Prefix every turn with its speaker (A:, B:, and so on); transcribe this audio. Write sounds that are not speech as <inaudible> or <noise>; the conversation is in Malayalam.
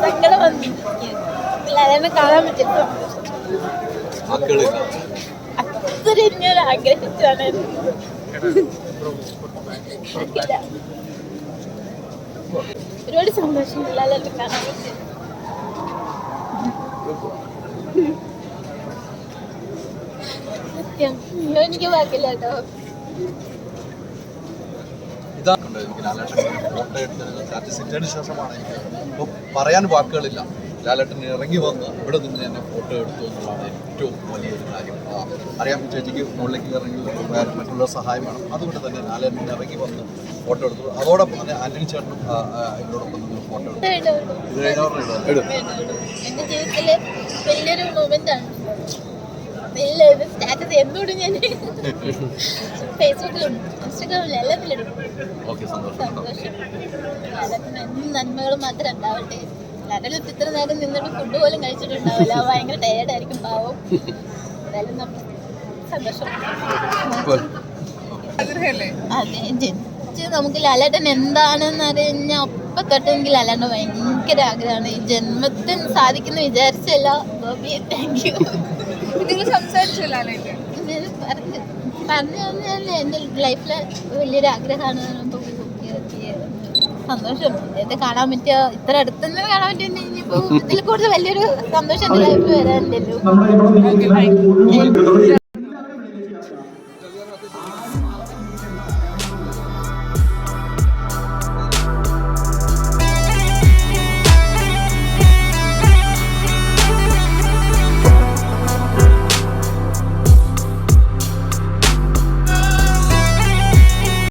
A: സങ്കടം വന്നു ലാലേട്ടനെ കാണാൻ പറ്റില്ല
B: മക്കളില്ല
A: അത്രയും ഞാൻ ആഗ്രഹിച്ചാണ്. <laughs> ഒരുപാട് സന്തോഷം. എനിക്ക് വാക്കില്ല കേട്ടോ.
B: ഇതാ എനിക്ക് ലാലേട്ടൻ ശേഷമാണ് എനിക്ക്. പറയാൻ വാക്കുകളില്ല. ലാലേട്ടൻ ഇറങ്ങി വന്ന് ഇവിടെ നിന്ന് തന്നെ ഫോട്ടോ എടുത്തു എന്നുള്ളതാണ് ഏറ്റവും വലിയൊരു കാര്യം. അറിയാം ചേച്ചിക്ക് മുകളിലേക്ക് ഇറങ്ങി മറ്റുള്ള സഹായം വേണം അതുകൊണ്ട് തന്നെ ലാലേട്ടൻ ഇറങ്ങി വന്ന് ഫോട്ടോ എടുത്തു. അതോടൊപ്പം തന്നെ ആന്റണി ചേട്ടനും ഇവരോടൊപ്പം നിന്ന് ഫോട്ടോ എടുത്തു. ഇത് കഴിഞ്ഞവരുടെ
A: സ്റ്റാറ്റസ് ഞാൻ ഫേസ്ബുക്കിലും ഇൻസ്റ്റാഗ്രാമിലും
B: എല്ലാത്തിലും സന്തോഷം.
A: നന്മകളും മാത്രം ഉണ്ടാവട്ടെ. ലാലത്ത് ഇത്ര നേരം നിന്നിട്ട് ഫുഡ് പോലും കഴിച്ചിട്ടുണ്ടാവില്ല. ഭയങ്കര ടയേർഡായിരിക്കും പാവം. എന്തായാലും സന്തോഷം. അതെ നമുക്ക് ലാലേട്ടൻ എന്താണെന്ന് അറിഞ്ഞ ഒപ്പം തൊട്ടെങ്കിൽ ലാലേട്ടൻ ഭയങ്കര ആഗ്രഹമാണ്. ഈ ജന്മത്തിന് സാധിക്കുന്ന വിചാരിച്ചല്ല. ബോബി താങ്ക് യു
C: നിങ്ങൾ
A: ഞാൻ പറഞ്ഞു പറഞ്ഞു എന്റെ ലൈഫിലെ വലിയൊരു ആഗ്രഹമാണ് സന്തോഷം. ഇത് കാണാൻ പറ്റിയ ഇത്ര അടുത്തുനിന്ന് കാണാൻ പറ്റിയ ഇനിയിപ്പോ ഇതിൽ കൂടുതൽ വലിയൊരു സന്തോഷം എന്റെ ലൈഫിൽ
C: ബൈ